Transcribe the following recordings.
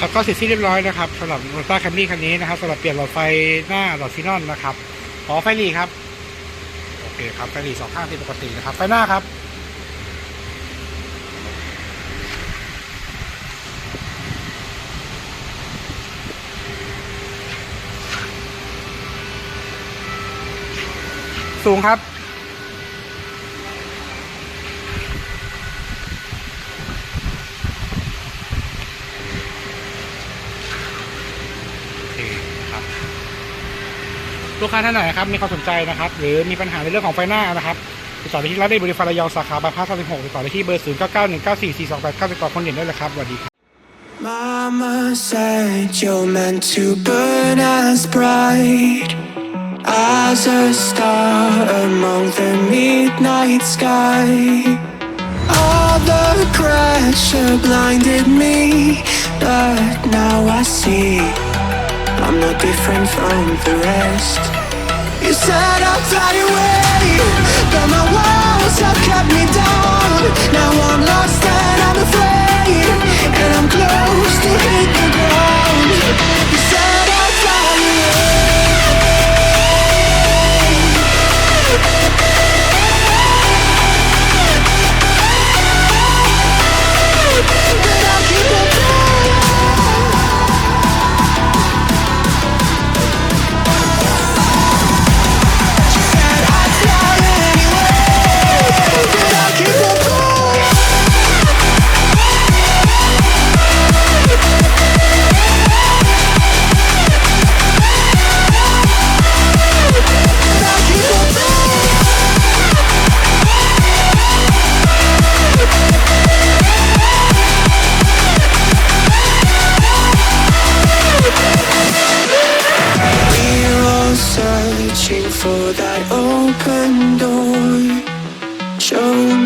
ครับก็เสร็จสิ้นเรียบร้อยนะครับสำหรับโรต้าแคมรี่คันนี้นะครับสำหรับเปลี่ยนหลอดไฟหน้าหลอดซีนอนนะครับขอไฟหลีครับโอเคครับไฟหลีสองข้างเป็นปกตินะครับไฟหน้าครับสูงครับ โอเคครับ ลูกค้าท่านไหนนะครับมีความสนใจนะครับ หรือมีปัญหาในเรื่องของไฟหน้านะครับติดต่อไปที่ร้านเดบริฟาระยองสาขาบายพลาส36ติดต่อได้ที่เบอร์ 0 9 9 1 9 4 4 2 8 9ติดต่อคนเด่นได้เลยครับสวัสดีครับ Mama said you're meant to burn as bright as a star among the midnight sky. All the pressure blinded me, but now I see I'm not different from the rest. You said I'd fly away, but my walls have kept me down. Now I'm lost and I'm afraid,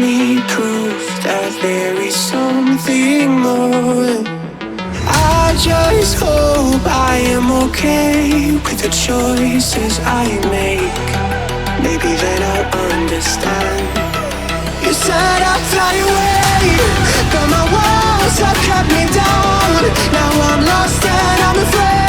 me proof that there is something more. I just hope I am okay with the choices I make. Maybe then I'll understand. You said I'd fly away, but my walls have kept me down. Now I'm lost and I'm afraid,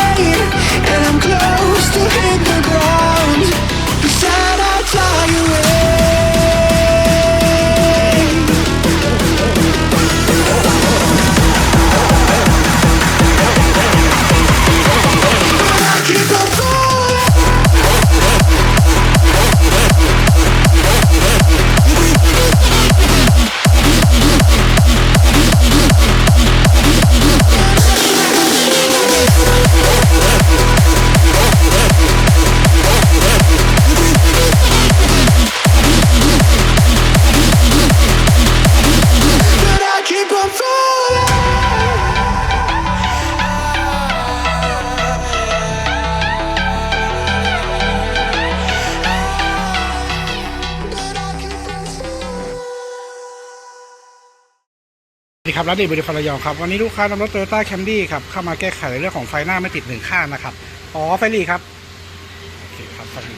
สวัสดีครับร้านดีบริฟาระยองครับวันนี้ลูกค้านำรถโตโยต้าแคมรี่ครับเข้ามาแก้ไขในเรื่องของไฟหน้าไม่ติดหนึ่งข้างนะครับ อ๋อไฟหลีครับ โอเคครับไฟหลี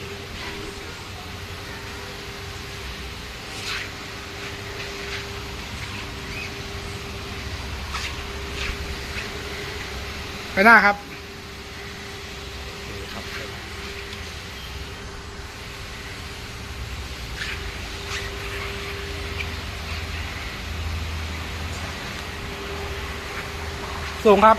ไฟหน้าครับโอเคครับไฟหน้า สูงครับ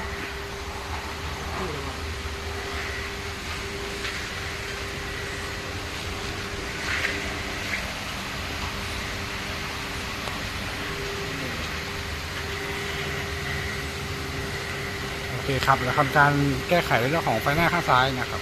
โอเคครับ แล้วทำการแก้ไขในเรื่องของไฟหน้าข้างซ้ายนะครับ